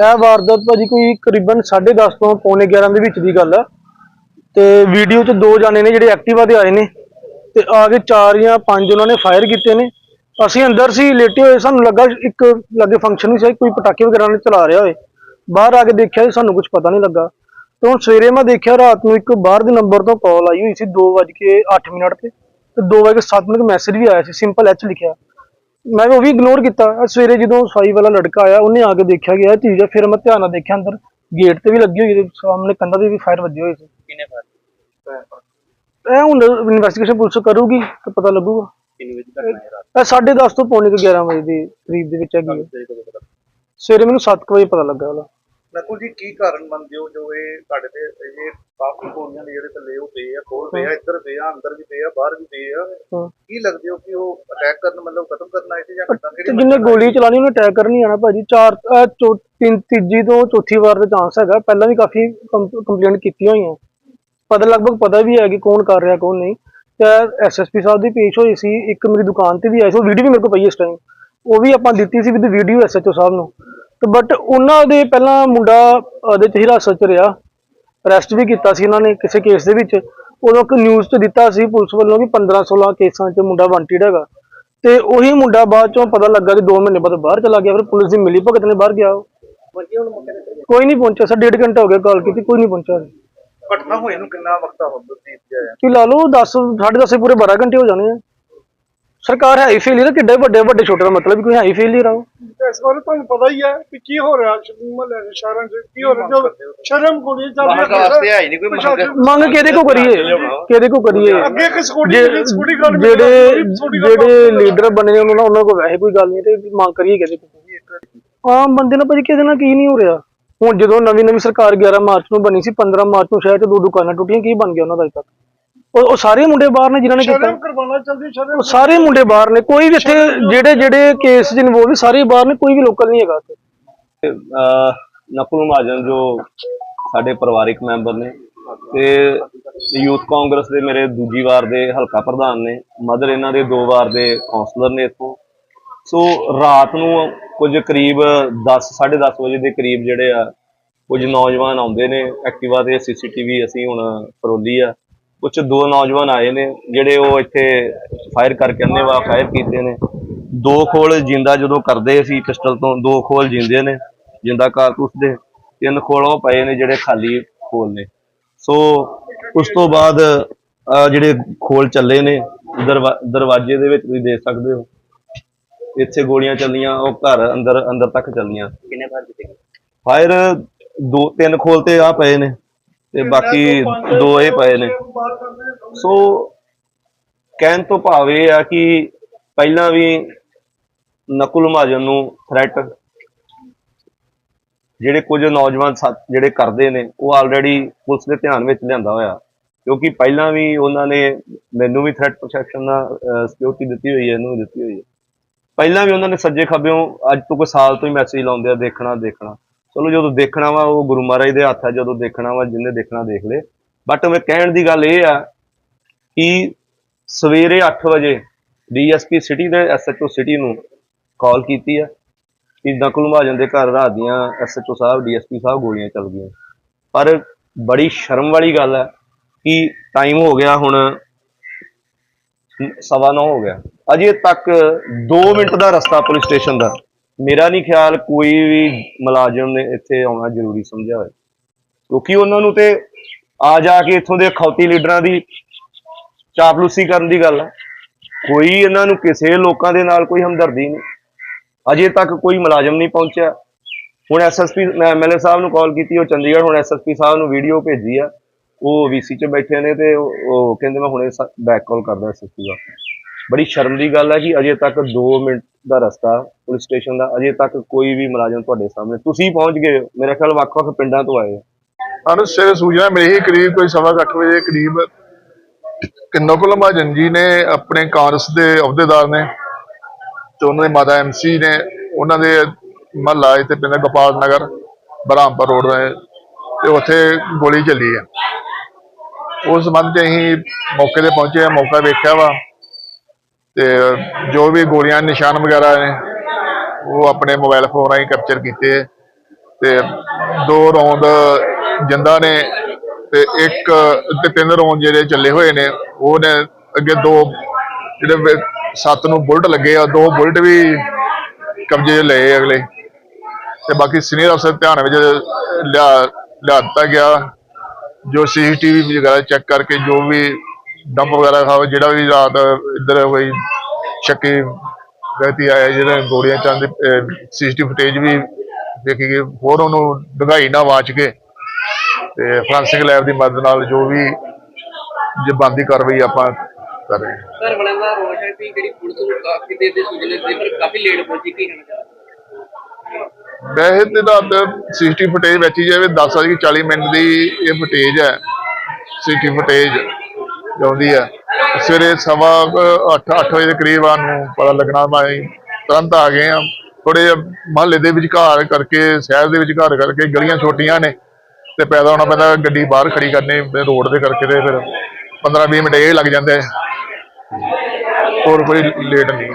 ਇਹ ਵਾਰਦਾਤ ਭਾਜੀ ਕੋਈ ਕਰੀਬਨ 10:30 ਤੋਂ ਪੌਣੇ 11 ਦੇ ਵਿੱਚ ਦੀ ਗੱਲ ਹੈ ਤੇ ਵੀਡੀਓ 'ਚ ਦੋ ਜਾਣੇ ਨੇ ਜਿਹੜੇ ਐਕਟਿਵਾ ਤੇ ਆਏ ਨੇ ਤੇ ਆ ਕੇ ਚਾਰ ਜਾਂ ਪੰਜ ਉਹਨਾਂ ਨੇ ਫਾਇਰ ਕੀਤੇ ਨੇ। ਅਸੀਂ ਅੰਦਰ ਸੀ, ਲੇਟੇ ਹੋਏ, ਸਾਨੂੰ ਲੱਗਾ ਇੱਕ ਲੱਗੇ ਫੰਕਸ਼ਨ ਵੀ ਸੀ, ਕੋਈ ਪਟਾਕੇ ਵਗੈਰਾ ਨੇ ਚਲਾ ਰਿਹਾ ਹੋਏ। ਬਾਹਰ ਆ ਕੇ ਦੇਖਿਆ ਜੀ, ਸਾਨੂੰ ਕੁਝ ਪਤਾ ਨਹੀਂ ਲੱਗਾ। ਤੇ ਹੁਣ ਸਵੇਰੇ ਮੈਂ ਦੇਖਿਆ, ਰਾਤ ਨੂੰ ਇੱਕ ਬਾਹਰ ਦੇ ਨੰਬਰ ਤੋਂ ਕਾਲ ਆਈ ਹੋਈ ਸੀ 2:08 ਮਿੰਟ ਤੇ। ਤੇ 2:07 ਮਿੰਟ ਮੈਸੇਜ ਵੀ ਆਇਆ ਸੀ ਸਿੰਪਲ ਐਚ ਲਿਖਿਆ। ਮੈਂ ਉਹ ਵੀ ਇਗਨੋਰ ਕੀਤਾ। ਸਵੇਰੇ ਜਦੋਂ ਸਫ਼ਾਈ ਵਾਲਾ ਲੜਕਾ ਆਇਆ ਉਹਨੇ ਆ ਕੇ ਦੇਖਿਆ ਇਹ ਚੀਜ਼ ਫਿਰ ਮੈਂ ਧਿਆਨ ਨਾਲ ਦੇਖਿਆ ਅੰਦਰ। ਗੇਟ ਤੇ ਵੀ ਲੱਗੀ ਹੋਈ ਸੀ ਸਾਹਮਣੇ ਕੰਧਾਂ ਤੇ ਵੀ ਫਾਇਰ ਵੱਜੇ ਹੋਏ ਸੀ। ਕਿੰਨੇ ਫਾਇਰ ਇਹ ਹੁਣ ਇਨਵੈਸਟੀਗੇਸ਼ਨ ਪੁਲਿਸ ਕਰੂਗੀ ਤੇ ਪਤਾ ਲੱਗੂਗਾ। ਕਿੰਨੇ ਵਜੇ ਤੱਕ ਆਇਆ ਰਾਤ? ਇਹ 10:30 ਤੋਂ ਪੌਣੇ ਕੁ 11 ਵਜੇ ਦੇ ਕਰੀਬ ਦੇ ਵਿੱਚ ਹੈਗੀ ਸਵੇਰੇ ਮੈਨੂੰ 7 ਵਜੇ ਪਤਾ ਲੱਗਾ ਉਹਦਾ। ਨਕੁਲ ਜੀ ਕੀ ਕਾਰਨ ਮੰਨਦੇ ਹੋ ਜੋ ਇਹ ਤੁਹਾਡੇ ਤੇ ਇਹ ਕਾਫੀ ਗੋਲੀਆਂ ਦੇ ਜਿਹੜੇ ਥੱਲੇ ਉਹ ਪਏ ਆ ਕੋਲ ਪਏ ਆ ਇੱਧਰ ਪਏ ਆ ਅੰਦਰ ਵੀ ਪਏ ਆ ਬਾਹਰ ਵੀ ਪਏ ਆ? ਹਾਂ। ਕੀ ਲੱਗਦੇ ਹੋ ਕਿ ਉਹ ਅਟੈਕ ਕਰਨ ਮਤਲਬ ਖਤਮ ਕਰਨ ਆਏ ਸੀ ਜਾਂ ਕਿੱਦਾਂ? ਕਿਹੜੀ ਜਿੰਨੇ ਗੋਲੀ ਚਲਾਣੀ ਉਹਨੇ ਅਟੈਕ ਕਰਨੀ ਆਣਾ ਭਾਜੀ। ਚਾਰ ਤਿੰਨ ਤੀਜੀ ਤੋਂ ਚੌਥੀ ਵਾਰ ਦਾ ਚਾਂਸ ਹੈਗਾ। ਪਹਿਲਾਂ ਵੀ ਕਾਫੀ ਕੰਪਲੇਂਟ ਕੀਤੀਆਂ ਹੋਈਆਂ। ਪਤਾ ਲਗਭਗ ਪਤਾ ਵੀ ਹੈ ਕਿ ਕੌਣ ਕਰ ਰਿਹਾ ਕੌਣ ਨਹੀਂ। ਤੇ ਐਸਐਸਪੀ ਸਾਹਿਬ ਦੀ ਪੇਸ਼ ਹੋਈ ਸੀ ਇੱਕ ਮੇਰੀ ਦੁਕਾਨ ਤੇ ਵੀ ਆਈ ਸੀ ਉਹ ਵੀਡੀਓ ਵੀ ਮੇਰੇ ਕੋਲ ਪਈ ਇਸ ਟਾਈਮ ਉਹ ਵੀ ਆਪਾਂ ਦਿੱਤੀ ਸੀ ਵਿਦ ਵੀਡੀਓ ਐਸਐਚਓ ਸਾਹਿਬ ਨੂੰ। ਤੇ ਬਟ ਉਹਨਾਂ ਦੇ ਪਹਿਲਾਂ ਮੁੰਡਾ ਉਹਦੇ ਚ ਹਿਰਾਸਤ ਚ ਰਿਹਾ। ਅਰੈਸਟ ਵੀ ਕੀਤਾ ਸੀ ਉਹਨਾਂ ਨੇ ਕਿਸੇ ਕੇਸ ਦੇ ਵਿੱਚ। ਉਦੋਂ ਇੱਕ ਨਿਊਜ਼ 'ਚ ਦਿੱਤਾ ਸੀ ਪੁਲਿਸ ਵੱਲੋਂ ਕਿ 15 16 ਕੇਸਾਂ 'ਚ ਮੁੰਡਾ ਵਾਂਟਿਡ ਹੈਗਾ। ਤੇ ਉਹੀ ਮੁੰਡਾ ਬਾਅਦ ਚੋਂ ਪਤਾ ਲੱਗਾ ਕਿ 2 ਮਹੀਨੇ ਬਾਅਦ ਬਾਹਰ ਚਲਾ ਗਿਆ ਫਿਰ ਪੁਲਿਸ ਦੀ ਮਿਲੀ ਭਗਤ ਨੇ ਬਾਹਰ ਗਿਆ। ਕੋਈ ਨਹੀਂ ਪਹੁੰਚਿਆ ਸਰ ਡੇਢ ਘੰਟਾ ਹੋ ਗਿਆ ਕਾਲ ਕੀਤੀ ਕੋਈ ਨਹੀਂ ਪਹੁੰਚਿਆ। ਘਟਨਾ ਹੋਏ ਨੂੰ ਕਿੰਨਾ ਵਕਤ ਹੋ ਜਾਇਆ ਤੁਸੀਂ ਲਾ ਲਓ 10 10:30 ਪੂਰੇ 12 ਘੰਟੇ ਹੋ ਜਾਣੇ ਆ। ਸਰਕਾਰ ਹੈ ਹੀ ਫੇਲਿਅਰ ਕਿੱਡੇ ਵੱਡੇ ਵੱਡੇ ਛੋਟੇ ਦਾ ਮਤਲਬ ਕੋਈ ਹੈ ਹੀ ਫੇਲਿਅਰ ਆ ਉਹ। ਇਸ ਬਾਰੇ ਤੁਹਾਨੂੰ ਪਤਾ ਹੀ ਹੈ ਕਿ ਕੀ ਹੋ ਰਿਹਾ ਮਹੱਲੇ ਦੇ ਸ਼ਹਿਰਾਂ 'ਚ ਕੀ ਹੋ ਰਿਹਾ ਜੋ ਸ਼ਰਮ ਗੋਲੀ ਚੱਲ ਬਾਹਰ ਦਾ ਵਾਸਤੇ ਹੈ ਹੀ ਨਹੀਂ ਕੋਈ ਮੰਗ ਮੰਗ ਕਿਹਦੇ ਕੋ ਕਰੀਏ ਕਿਹਦੇ ਕੋ ਕਰੀਏ ਅੱਗੇ ਇੱਕ ਸਕੂਟੀ ਜੇ- ਸਕੂਟੀ ਗੱਲ ਜਿਹੜੇ ਜਿਹੜੇ ਲੀਡਰ ਬਣੇ ਨੇ ਉਹਨਾਂ ਨਾਲ ਉਹਨਾਂ ਕੋਲ ਵੈਸੇ ਕੋਈ ਗੱਲ ਨਹੀਂ ਤੇ ਮੰਗ ਕਰੀਏ ਕਿਹਦੇ ਕੋ ਆਮ ਬੰਦੇ ਨਾਲ ਭਾਜੀ ਕਿਸੇ ਨਾਲ ਕੀ ਨਹੀਂ ਹੋ ਰਿਹਾ ਹੁਣ ਜਦੋਂ ਨਵੀਂ ਨਵੀਂ ਸਰਕਾਰ 11 ਮਾਰਚ ਨੂੰ ਬਣੀ ਸੀ 15 ਮਾਰਚ ਨੂੰ ਸ਼ਹਿਰ 'ਚ ਦੋ ਦੁਕਾਨਾਂ ਟੁੱਟੀਆਂ ਕੀ ਬਣ ਗਿਆ ਉਹਨਾਂ ਦਾ ਅਜੇ ਤੱਕ ਉਹ ਉਹ ਸਾਰੇ ਮੁੰਡੇ ਬਾਹਰ ਨੇ ਜਿਨ੍ਹਾਂ ਨੇ ਕੀਤਾ। ਸ਼ਰਮ ਕਰਵਾਉਣਾ ਚੱਲਦੀ ਸ਼ਰਮ ਉਹ ਸਾਰੇ ਮੁੰਡੇ ਬਾਹਰ ਨੇ। ਕੋਈ ਵੀ ਇੱਥੇ ਜਿਹੜੇ ਜਿਹੜੇ ਕੇਸ 'ਚ ਇਨਵੋਲਵ ਸਾਰੇ ਬਾਹਰ ਨੇ ਕੋਈ ਵੀ ਲੋਕਲ ਨਹੀਂ ਹੈਗਾ ਇੱਥੇ। ਨਕੁਲ ਮਹਾਜਨ ਜੋ ਸਾਡੇ ਪਰਿਵਾਰਿਕ ਮੈਂਬਰ ਨੇ ਤੇ ਯੂਥ ਕਾਂਗਰਸ ਦੇ ਮੇਰੇ ਦੂਜੀ ਵਾਰ ਦੇ ਹਲਕਾ ਪ੍ਰਧਾਨ ਨੇ ਮਦਰ ਇਹਨਾਂ ਦੇ ਦੋ ਵਾਰ ਦੇ ਕਾਉਂਸਲਰ ਨੇ ਇੱਥੋਂ। ਸੋ ਰਾਤ ਨੂੰ ਕੁਝ ਕਰੀਬ 10 10:30 ਵਜੇ ਦੇ ਕਰੀਬ ਜਿਹੜੇ ਆ ਕੁਝ ਨੌਜਵਾਨ ਆਉਂਦੇ ਨੇ ਐਕਟਿਵਾ ਤੇ ਸੀਸੀਟੀਵੀ ਅਸੀਂ ਹੁਣ ਪਰੋਲੀ ਆ। ਕੁਝ ਦੋ ਨੌਜਵਾਨ ਆਏ ਨੇ ਜਿਹੜੇ ਉਹ ਇੱਥੇ ਫਾਇਰ ਕਰਕੇ ਅੰਨੇ ਵਾ ਫਾਇਰ ਕੀਤੇ ਨੇ। ਦੋ ਖੋਲ ਜਿੰਦਾ ਜਦੋਂ ਕਰਦੇ ਸੀ ਪਿਸਟਲ ਤੋਂ ਦੋ ਖੋਲ ਜਿੰਦੇ ਨੇ ਜਿੰਦਾ ਕਾਰਤੂਸ ਦੇ ਤਿੰਨ ਖੋਲ ਉਹ ਪਏ ਨੇ ਜਿਹੜੇ ਖਾਲੀ ਖੋਲ ਨੇ। ਸੋ ਉਸ ਤੋਂ ਬਾਅਦ ਜਿਹੜੇ ਖੋਲ ਚੱਲੇ ਨੇ ਦਰਵਾ- ਦਰਵਾਜ਼ੇ ਦੇ ਵਿੱਚ ਤੁਸੀਂ ਦੇਖ ਸਕਦੇ ਹੋ। ਇੱਥੇ ਗੋਲੀਆਂ ਚੱਲੀਆਂ ਉਹ ਘਰ ਅੰਦਰ ਅੰਦਰ ਤੱਕ ਚੱਲੀਆਂ। ਕਿੰਨੇ ਫਾਇਰ ਕੀਤੇ ਫਾਇਰ ਦੋ ਤਿੰਨ ਖੋਲ ਤੇ ਆ ਪਏ ਨੇ। ਤੇ ਬਾਕੀ ਦੋ ਇਹ ਪਏ ਨੇ। ਸੋ ਕਹਿਣ ਤੋਂ ਭਾਵ ਇਹ ਆ ਕਿ ਪਹਿਲਾਂ ਵੀ ਨਕੁਲ ਮਹਾਜਨ ਨੂੰ ਥ੍ਰੈਟ ਜਿਹੜੇ ਕੁਝ ਨੌਜਵਾਨ ਸਾ- ਜਿਹੜੇ ਕਰਦੇ ਨੇ, ਉਹ ਆਲਰੇਡੀ ਪੁਲਿਸ ਦੇ ਧਿਆਨ ਵਿੱਚ ਲਿਆਂਦਾ ਹੋਇਆ। ਕਿਉਂਕਿ ਪਹਿਲਾਂ ਵੀ ਉਹਨਾਂ ਨੇ ਮੈਨੂੰ ਵੀ ਥ੍ਰੈਟ ਪ੍ਰੋਟੈਕਸ਼ਨ ਦਾ ਸਿਕਿਉਰਿਟੀ ਦਿੱਤੀ ਹੋਈ ਹੈ, ਇਹਨੂੰ ਵੀ ਦਿੱਤੀ ਹੋਈ ਹੈ। ਪਹਿਲਾਂ ਵੀ ਉਹਨਾਂ ਨੇ ਸੱਜੇ ਖੱਬਿਓਂ ਅੱਜ ਤੋਂ ਕੋਈ ਸਾਲ ਤੋਂ ਹੀ ਮੈਸੇਜ ਲਾਉਂਦੇ ਆ, ਦੇਖਣਾ ਦੇਖਣਾ। ਚਲੋ ਜਦੋਂ ਦੇਖਣਾ ਵਾ, ਉਹ ਗੁਰੂ ਮਹਾਰਾਜ ਦੇ ਹੱਥ ਆ, ਜਦੋਂ ਦੇਖਣਾ ਵਾ, ਜਿੰਨੇ ਦੇਖਣਾ ਦੇਖ ਲੇ। ਬਟ ਮੈਂ ਕਹਿਣ ਦੀ ਗੱਲ ਇਹ ਆ ਕਿ ਸਵੇਰੇ 8 ਵਜੇ ਡੀਐਸਪੀ ਸਿਟੀ ਦੇ ਐਸਐਚਓ ਸਿਟੀ ਨੂੰ ਕਾਲ ਕੀਤੀ ਆ ਕਿ ਨਕਲ ਮਹਾਜਨ ਦੇ ਘਰ ਰਾਤ ਦੀਆਂ ਐਸਐਚਓ ਸਾਹਿਬ ਡੀਐਸਪੀ ਸਾਹਿਬ ਗੋਲੀਆਂ ਚੱਲ ਗਈਆਂ। ਪਰ ਬੜੀ ਸ਼ਰਮ ਵਾਲੀ ਗੱਲ ਹੈ ਕਿ ਟਾਈਮ ਹੋ ਗਿਆ ਹੁਣ ਸਵਾ ਨੌ ਹੋ ਗਿਆ। ਅਜੇ ਤੱਕ 2 ਮਿੰਟ ਦਾ ਰਸਤਾ ਪੁਲਿਸ ਸਟੇਸ਼ਨ ਦਾ ਮੇਰਾ ਨਹੀਂ ਖਿਆਲ ਕੋਈ ਵੀ ਮੁਲਾਜ਼ਮ ਨੇ ਇੱਥੇ ਆਉਣਾ ਜ਼ਰੂਰੀ ਸਮਝਿਆ ਹੋਵੇ ਕਿਉਂਕਿ ਉਹਨਾਂ ਨੂੰ ਤੇ ਆ ਜਾ ਕੇ ਇੱਥੋਂ ਦੇ ਖੌਤੀ ਲੀਡਰਾਂ ਦੀ ਚਾਪਲੂਸੀ ਕਰਨ ਦੀ ਗੱਲ ਹੈ ਕੋਈ ਇਹਨਾਂ ਨੂੰ ਕਿਸੇ ਲੋਕਾਂ ਦੇ ਨਾਲ ਕੋਈ ਹਮਦਰਦੀ ਨਹੀਂ। ਅਜੇ ਤੱਕ ਕੋਈ ਮੁਲਾਜ਼ਮ ਨਹੀਂ ਪਹੁੰਚਿਆ। ਹੁਣ ਐਸਐਸਪੀ ਮੈਂ ਐਮਐਲਏ ਸਾਹਿਬ ਨੂੰ ਕਾਲ ਕੀਤੀ, ਉਹ ਚੰਡੀਗੜ੍ਹ ਹੁਣ ਐਸਐਸਪੀ ਸਾਹਿਬ ਨੂੰ ਵੀਡੀਓ ਭੇਜੀ ਆ। ਉਹ ਵੀਸੀ 'ਚ ਬੈਠੇ ਨੇ ਤੇ ਉਹ ਕਹਿੰਦੇ ਮੈਂ ਹੁਣੇ ਬੈਕ ਕਾਲ ਕਰਦਾ ਐਸਐਸਪੀ ਦਾ। ਬੜੀ ਸ਼ਰਮ ਦੀ ਗੱਲ ਹੈ ਕਿ ਅਜੇ ਤੱਕ 2 ਮਿੰਟ ਦਾ ਰਸਤਾ ਪੁਲਿਸ ਸਟੇਸ਼ਨ ਦਾ, ਅਜੇ ਤੱਕ ਕੋਈ ਵੀ ਮੁਲਾਜ਼ਮ ਤੁਹਾਡੇ ਸਾਹਮਣੇ। ਤੁਸੀਂ ਪਹੁੰਚ ਗਏ ਹੋ। ਮੇਰੇ ਖਿਆਲ ਵੱਖ-ਵੱਖ ਪਿੰਡਾਂ ਤੋਂ ਆਏ ਹੋ। ਸਾਨੂੰ ਸੂਚਨਾ ਮਿਲੀ ਸੀ, ਕਰੀਬ ਕੋਈ ਸਵਾ ਕੁ ਵਜੇ, ਕਰੀਬ ਕਿ ਮਹਾਜਨ ਜੀ ਨੇ ਆਪਣੇ ਕਾਂਗਰਸ ਦੇ ਅਹੁਦੇਦਾਰ ਨੇ ਤੇ ਉਹਨਾਂ ਦੇ ਮਾਤਾ ਐਮਸੀ ਨੇ, ਉਹਨਾਂ ਦੇ ਮਹੱਲਾ ਇੱਥੇ ਪਿੰਡ ਗੋਪਾਲ ਨਗਰ, ਬਰਾਮਪੁਰ ਰੋਡ ਦੇ, ਤੇ ਉੱਥੇ ਗੋਲੀ ਚੱਲੀ ਹੈ ਉਸ ਸੰਬੰਧ ਅਸੀਂ ਮੌਕੇ ਤੇ ਪਹੁੰਚੇ ਹਾਂ ਮੌਕਾ ਵੇਖਿਆ ਵਾ। ਤੇ ਜੋ ਵੀ ਗੋਲੀਆਂ, ਨਿਸ਼ਾਨ ਵਗੈਰਾ ਨੇ, ਉਹ ਆਪਣੇ ਮੋਬਾਈਲ ਫੋਨ ਰਾਹੀਂ ਕੈਪਚਰ ਕੀਤੇ। ਹੈ ਤੇ ਦੋ ਰੌਂਦ ਜਿੰਦਾ ਨੇ ਤੇ ਇੱਕ ਤੇ ਤਿੰਨ ਰੌਂਦ ਜਿਹੜੇ ਚੱਲੇ ਹੋਏ ਨੇ, ਉਹ ਨੇ ਅੱਗੇ ਦੋ ਜਿਹੜੇ ਸੱਤ ਨੂੰ ਬੁਲਟ ਲੱਗੇ ਆ, ਦੋ ਬੁਲਟ ਵੀ ਕਬਜ਼ੇ 'ਚ ਲਏ ਅਗਲੇ। ਤੇ ਬਾਕੀ ਸੀਨੀਅਰ ਅਫਸਰ ਧਿਆਨ ਵਿੱਚ ਲਿਆ ਲਿਆ ਦਿੱਤਾ ਗਿਆ। ਜੋ ਸੀਸੀਟੀਵੀ ਵਗੈਰਾ ਚੈੱਕ ਕਰਕੇ ਜੋ ਵੀ ਡੰਪ ਵਗੈਰਾ ਖਾਵੇ ਜਿਹੜਾ ਵੀ ਰਾਤ ਇੱਧਰ ਕੋਈ ਸ਼ੱਕੀ ਵਿਅਕਤੀ ਆਇਆ ਜਿਹੜਾ ਗੋਲੀਆਂ ਚੰਦ ਸੀਸੀਟੀਵੀ ਫੁਟੇਜ ਵੀ ਦੇਖੀ ਗਈ ਹੋਰ ਉਹਨੂੰ ਡਗਾਈ ਨਾ ਵਾਚ ਕੇ ਤੇ ਫਰਾਂਸਿਕ ਲੈਬ ਦੀ ਮਦਦ ਨਾਲ ਜੋ ਵੀ ਜੇ ਬੰਦੀ ਕਾਰਵਾਈ ਆਪਾਂ ਕਰ ਰਹੇ ਹਾਂ। ਘਰ ਵਾਲਿਆਂ ਦਾ ਰੋਸ਼ ਹੈ ਕਿ ਜਿਹੜੀ ਪੁਲਿਸ ਨੂੰ ਕਾਫੀ ਦੇਰ ਦੇ ਸੂਚਨਾ ਦਿੱਤੀ ਪਰ ਕਾਫੀ ਲੇਟ ਪਹੁੰਚੀ ਕੀ ਕਹਿਣਾ ਚਾਹੁੰਦੇ ਵੈਸੇ ਤੇ ਰਾਤ ਸੀਸੀਟੀਵੀ ਫੁਟੇਜ ਵਿੱਚ ਹੀ ਜਾਵੇ 10 ਵਜੇ 40 ਮਿੰਟ ਦੀ ਇਹ ਫੁਟੇਜ ਹੈ ਸੀਸੀਟੀਵੀ ਫੁਟੇਜ ਆਉਂਦੀ ਹੈ ਸਵੇਰੇ ਸਵਾ 8 8 ਵਜੇ ਦੇ ਕਰੀਬ ਨੂੰ ਪਤਾ ਲੱਗਣਾ ਮੈਂ ਤੁਰੰਤ ਆ ਗਏ ਆ। ਥੋੜੇ ਮਹੱਲੇ ਦੇ ਵਿਚਕਾਰ ਕਰਕੇ, ਸ਼ਹਿਰ ਦੇ ਵਿਚਕਾਰ ਕਰਕੇ ਗਲੀਆਂ ਛੋਟੀਆਂ ਨੇ। ਤੇ ਪੈਦਾ ਹੋਣਾ ਪੈਂਦਾ ਗੱਡੀ ਬਾਹਰ ਖੜੀ ਕਰਨੀ ਰੋਡ ਦੇ ਕਰਕੇ ਤੇ ਫਿਰ 15 20 ਮਿੰਟ ਇਹ ਲੱਗ ਜਾਂਦੇ। ਹੋਰ ਕੋਈ ਲੇਟ ਨਹੀਂ।